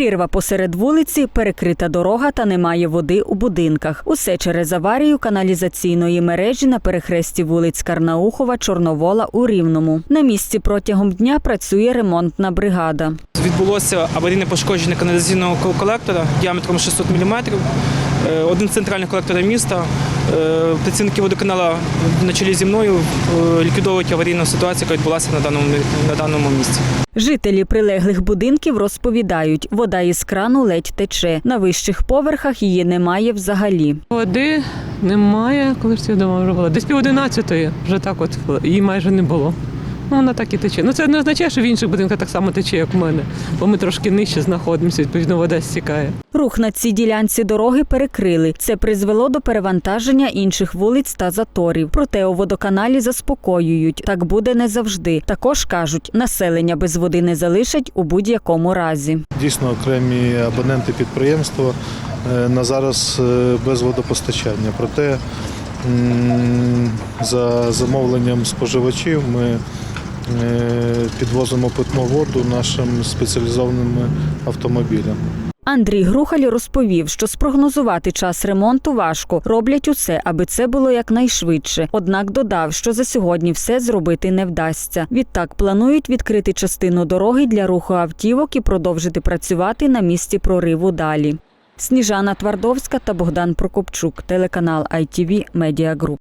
Прірва посеред вулиці, перекрита дорога та немає води у будинках. Усе через аварію каналізаційної мережі на перехресті вулиць Карнаухова, Чорновола у Рівному. На місці протягом дня працює ремонтна бригада. Відбулося аварійне пошкодження каналізаційного колектора діаметром 600 мм. Е, Один з центральних колекторів міста. Е, Працівники водоканала на чолі зі мною е, ліквідовують аварійну ситуацію, яка відбулася на даному, на даному місці. Жителі прилеглих будинків розповідають, вода із крану ледь тече. На вищих поверхах її немає взагалі. Води немає, коли ж я вдома вже була. Десь пів одинадцятої вже так от її майже не було. Ну, вона так і тече. Ну це не означає, що в інших будинках так само тече, як в мене, бо ми трошки нижче знаходимося, відповідно, вода стікає. Рух на цій ділянці дороги перекрили. Це призвело до перевантаження інших вулиць та заторів. Проте у водоканалі заспокоюють. Так буде не завжди. Також кажуть, населення без води не залишать у будь-якому разі. Дійсно, окремі абоненти підприємства е, на зараз е, без водопостачання. Проте за замовленням споживачів ми підвозимо питну воду нашим спеціалізованим автомобілям. Андрій Грухаль розповів, що спрогнозувати час ремонту важко. Роблять усе, аби це було якнайшвидше. Однак додав, що за сьогодні все зробити не вдасться. Відтак планують відкрити частину дороги для руху автівок і продовжити працювати на місці прориву далі. Сніжана Твардовська та Богдан Прокопчук, телеканал ITV Media Group.